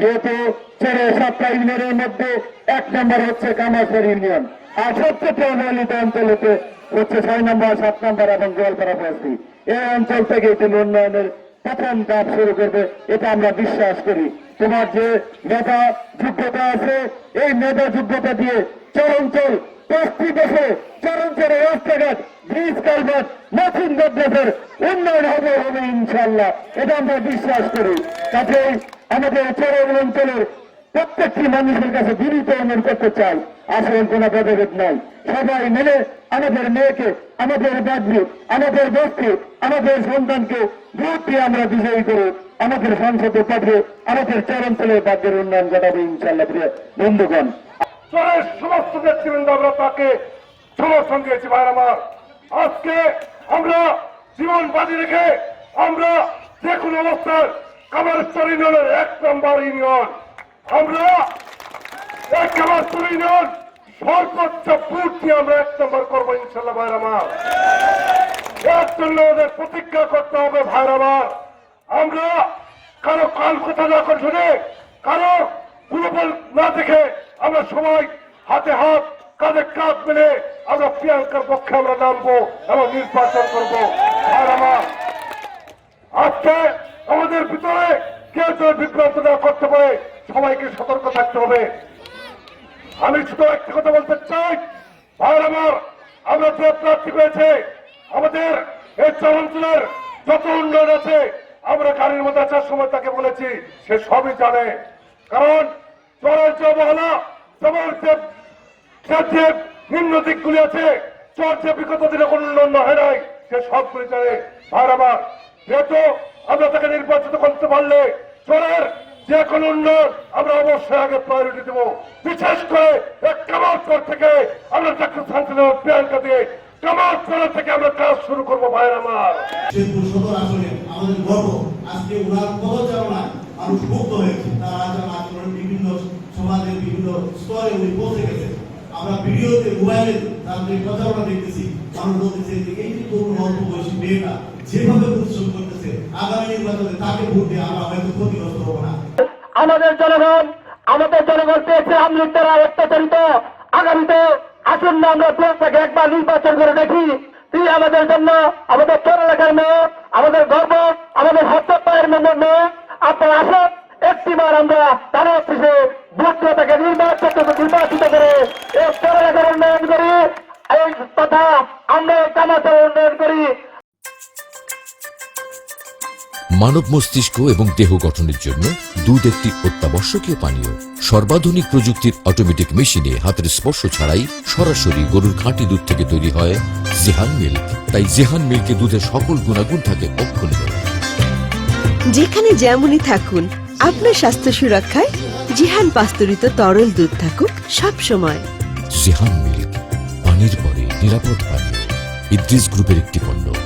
যেহেতু সাতটা ইউনিয়নের মধ্যে এক নম্বর হচ্ছে কামারপুর ইউনিয়ন। আর সবচেয়ে অঞ্চলেতে হচ্ছে ছয় নম্বর, সাত নম্বর এবং গোয়ালপাড়া এই অঞ্চল থেকে তুমি উন্নয়নের প্রথম কাজ শুরু করবে, এটা আমরা বিশ্বাস করি। তোমার যে মেধা যোগ্যতা আছে, এই মেধা যোগ্যতা দিয়ে চরঞ্চল বস্তি দেশে চরঞ্চলে রাস্তাঘাট, ব্রিজ কালভার্ট, নতুন দেশের উন্নয়ন হবে হবে ইনশাল্লাহ এটা আমরা বিশ্বাস করি। কাজেই আমাদের চরম অঞ্চলের প্রত্যেকটি মানুষের কাছে বিনীত অনুরোধ করতে চাই। আসলে কোনো ভেদাভেদ নাই। সবাই মিলে আমাদের মেয়েকে, আমাদের বাদ্রি আমাদের বস্তি আমাদের সন্তানকে ভোট আমরা বিজয়ী করে আমাদের সংসদে পাঠিয়ে আমাদের চরঞ্চলের বাদ্যের উন্নয়ন ঘটাবে ইনশাল্লাহ প্রিয় বন্ধুগণ। সমস্ত নেতৃবৃন্দ, আমরা তাকে সমর্থন দিয়েছি ভাই আমার। আজকে আমরা জীবন বাজি রেখে আমরা যে কোনো অবস্থায় কামারস্তর ইউনিয়নের এক নম্বর ইউনিয়ন। আমরা এক কামারস্তর ইউনিয়ন সর্বোচ্চ ভোট আমরা এক নম্বর করব ইনশাল্লাহ ভাই আমার। এর জন্য আমাদের প্রতিজ্ঞা করতে হবে ভাই আমার। আমরা কারও কাল কথা না করে শুনে, কারও দুর্বল না দেখে আমরা সবাই হাতে হাত, কাঁধে কাঁধ মিলে আমরা প্রিয়াঙ্কার পক্ষে আমরা নামবো এবং নির্বাচন করব। আর আমার, আজকে আমাদের ভিতরে কেউ যেন বিভ্রান্ত না করতে পারে, সবাইকে সতর্ক থাকতে হবে। আমি শুধু একটা কথা বলতে চাই, ভাইয়ের আমার, আমরা যে প্রার্থী পেয়েছে, আমাদের এই চরঞ্চলের যত উন্নয়ন আছে, আমরা গাড়ির মধ্যে আসার সময় তাকে বলেছি, সে সবই জানে। কারণ চরের যে যে যে নিম্ন দিকগুলি আছে, চর যে বিগত দিনে কোনো উন্নয়ন হয় নাই সে সবগুলি জানে আমার যেহেতু আমরা তাকে নির্বাচিত করতে পারলে চরের যে কোনো উন্নয়ন আমরা অবশ্যই আগে প্রায়োরিটি দেবো। বিশেষ করে কামাতকর থেকে আমরা ডাক্তার শান্তিদেব প্রিয়াঙ্কা দিয়ে কামাতকর থেকে আমরা কাজ শুরু করব ভাইয়ের আমার। আমাদের গর্ব, আজকে ওনার পদচারণায় মানুষ মুক্ত হয়েছে। তার আচরণ বিভিন্ন সমাজের বিভিন্ন স্তরে উনি পৌঁছে গেছেন। আমরা ভিডিওতে মোবাইলে যে প্রচারণা দেখতেছি, মানুষ বলতেছে যে এই যে তরুণ অল্প বয়সী মেয়েটা যেভাবে পরিশ্রম করতেছে, আগামী নির্বাচনে তাকে ভোট দিয়ে আমরা হয়তো ক্ষতিগ্রস্ত হব না। আমাদের জনগণ আমাদের জনগণ পেয়েছে আমলিক দ্বারা অত্যাচারিত আগামীতে। আসুন না, আমরা প্লেসটাকে একবার নির্বাচন করে দেখি। তিনি আমাদের জন্য আমাদের চোর এলাকার মেয়ে, আমাদের গর্ব, আমাদের হাত পায়ের মেয়ে। আপনার আসুন একটিবার আমরা তার অফিসে ভোট দিয়ে তাকে নির্বাচিত নির্বাচিত করে এই চোর এলাকার উন্নয়ন করি এই তথা উন্নয়ন করি। মানব মস্তিষ্ক এবং দেহ গঠনের জন্য দুধ একটি অত্যাবশ্যকীয় পানীয়। সর্বাধুনিক প্রযুক্তির অটোমেটিক মেশিনে হাতের স্পর্শ ছাড়াই সরাসরি গরুর খাঁটি দুধ থেকে তৈরি হয় জেহান মিল্ক তাই জেহান মিল্কে দুধের সকল গুণাগুণ থাকে অক্ষুণ্ণ। যেখানে যেমনই থাকুন আপনার স্বাস্থ্য সুরক্ষায় জিহান পাস্তুরিত তরল দুধ থাকুক সব সময় জেহান মিল্ক পানির পরে নিরাপদ পানীয়। ইদ্রিস গ্রুপের একটি পণ্য।